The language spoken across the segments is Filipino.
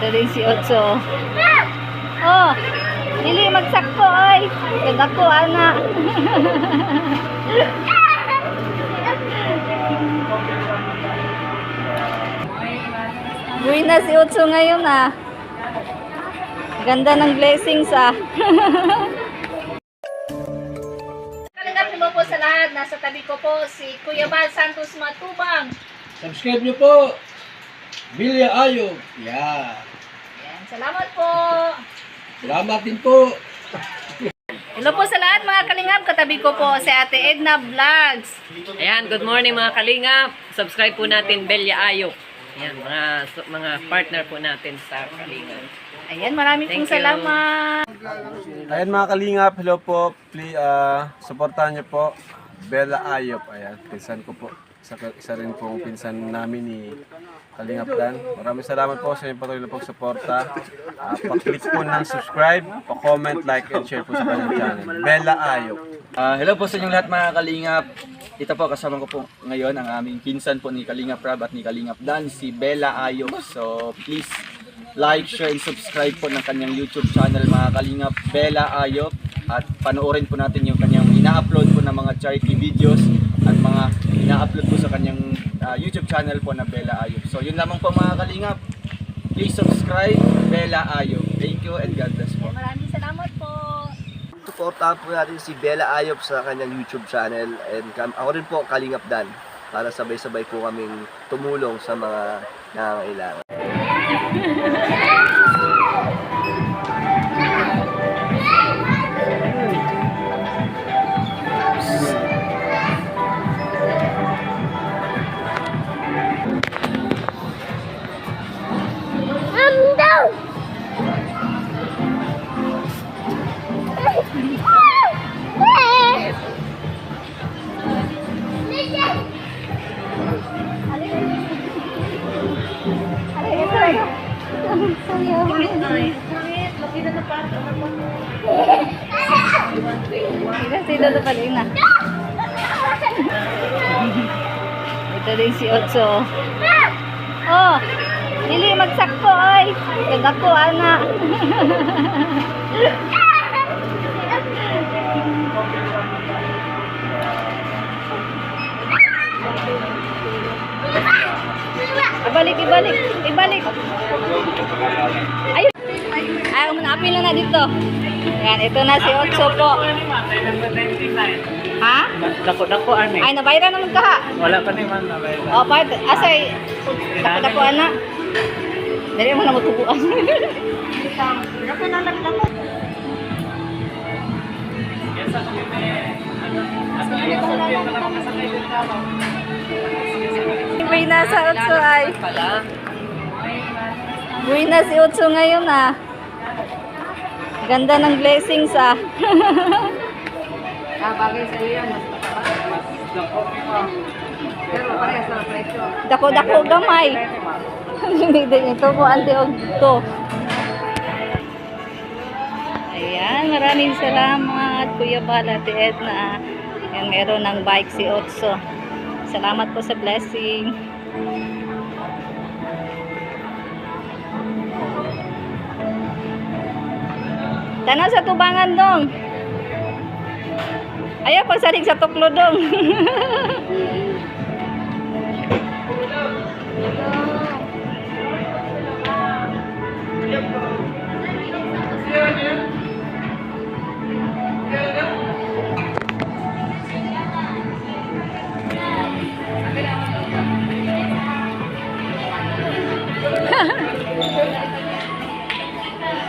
Ito din si Otso. Oh, dili magsakto ay. Kagako ana. Buwi na si Otso ngayon ah. Ganda ng blessings ah. Kalingap mo po sa lahat. Nasa tabi ko po si Kuya Bal Santos Matubang. Subscribe nyo po. Bilya Ayog. Yeah. Salamat po. Salamat din po. Hello po sa lahat mga kalingap. Katabi ko po si Ate Edna Vlogs. Ayan, good morning mga kalingap. Subscribe po natin Belia Ayok. Ayan, mga mga partner po natin sa kalingap. Ayan, maraming Thank pong you. salamat. Ayan mga kalingap, hello po. Please, uh, supportahan niyo po. Bella Ayop. Ayan, pinsan ko po. Isa, isa rin pong pinsan namin ni Kalingap Dan. Maraming salamat po sa inyong patuloy na pagsuporta. Uh, pa-click po ng subscribe, pa-comment, like, and share po sa kanyang channel. Bella Ayop. Ah, hello po sa inyong lahat mga Kalingap. Ito po kasama ko po ngayon ang aming pinsan po ni Kalingap Rab at ni Kalingap Dan, si Bella Ayok. So please like, share, and subscribe po ng kanyang YouTube channel mga Kalingap Bella Ayok. At panoorin po natin yung kanyang ina-upload po ng mga charity videos at mga ina-upload po sa kanyang ah, YouTube channel po na Bella Ayok. So yun lamang po mga Kalingap. Please subscribe Bella Ayok. Thank you and God bless po. Maraming salamat po. Suportahan po natin si Bella Ayop sa kanyang YouTube channel and ako rin po Kalingap Dan para sabay-sabay po kaming tumulong sa mga nangangailangan. Sino na pala yun ah? Ito din si Otso. Oh, dili magsakto ay. Kagako ana. Ibalik, ibalik, ibalik. Umunapin na na dito. Yan, ito na si Otso po. Ha? Dako-dako ani. Ay, nabayran naman ka ha. Wala pa ni man nabayad. O, pa, asay, dako-dako ana. Dali mo na matubuan. Uy na sa Otso ay. Uy na si Otso ngayon ah. Ganda ng blessings ah. Ah, bagay sa iyo mas mas dako Pero parehas na presyo. Dako-dako gamay. Hindi din ito po ante og to. Ayan, maraming salamat Kuya Bala, Ate Edna. Ayan, meron ng bike si Otso. Salamat po sa blessing. Tanaw sa tubangan dong. Ayaw pagsalig sa tuklo dong.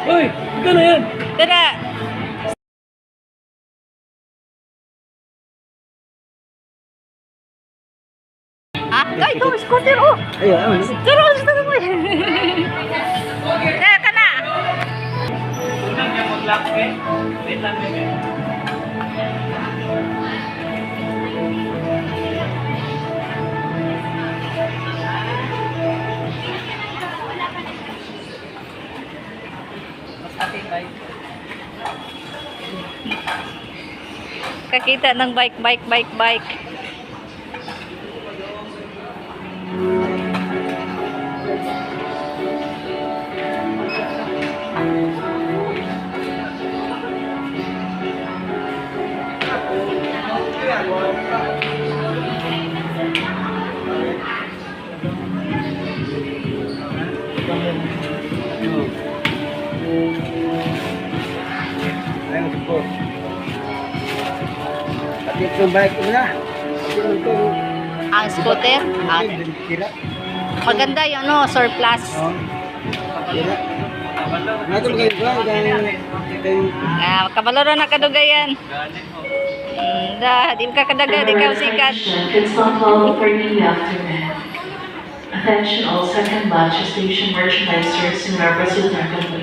Uy, ito na yan. Tara. Ah, kay to scooter oh. Ayan. Tara, tara mo. Tara ka na. Kakita ng bike, bike, bike, bike. Itong bike ko na. Ang scooter? Ah, maganda yun, no? Surplus. Tira. Nato magayon ba? Ah, kabaloro na kadugayan. Mm, da, di ka kadaga, di ka sikat. It's not for. Attention all second batch station merchandisers and representatives. Ay,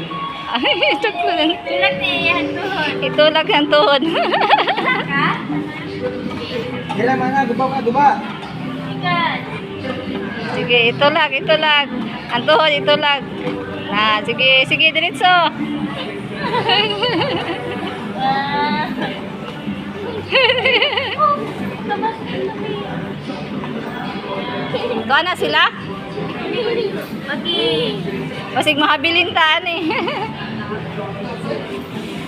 ito ko lang. Itulak ang tuhod. Sila mana, guba ka, guba. sige, itulak, itulak. Ang tuhod, itulak. Na, sige, sige, diretso. Doon na sila? Masig mahabilintaan eh.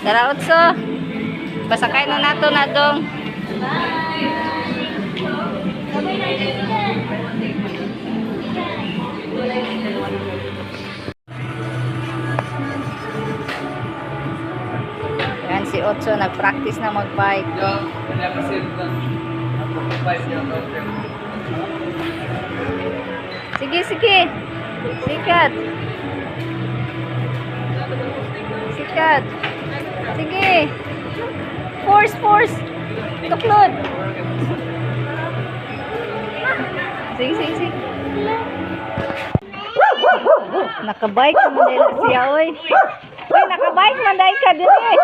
Tara, Utso. Pasakay na nato na dong. Yan si Otso, nag-practice na mag-bike. Sige, sige. Sikat. Sikat. Sige. Force, force. Tuklod. Sige, sige, sige. Nakabike man dahil siya, oy. Oy, nakabike man dahil ka din eh.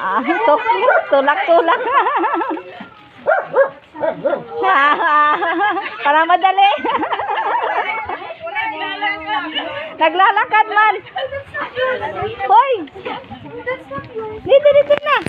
Ah, tuklod. Tulak-tulak. Para madali. Naglalakad man. Hoy! Dia tadi senang.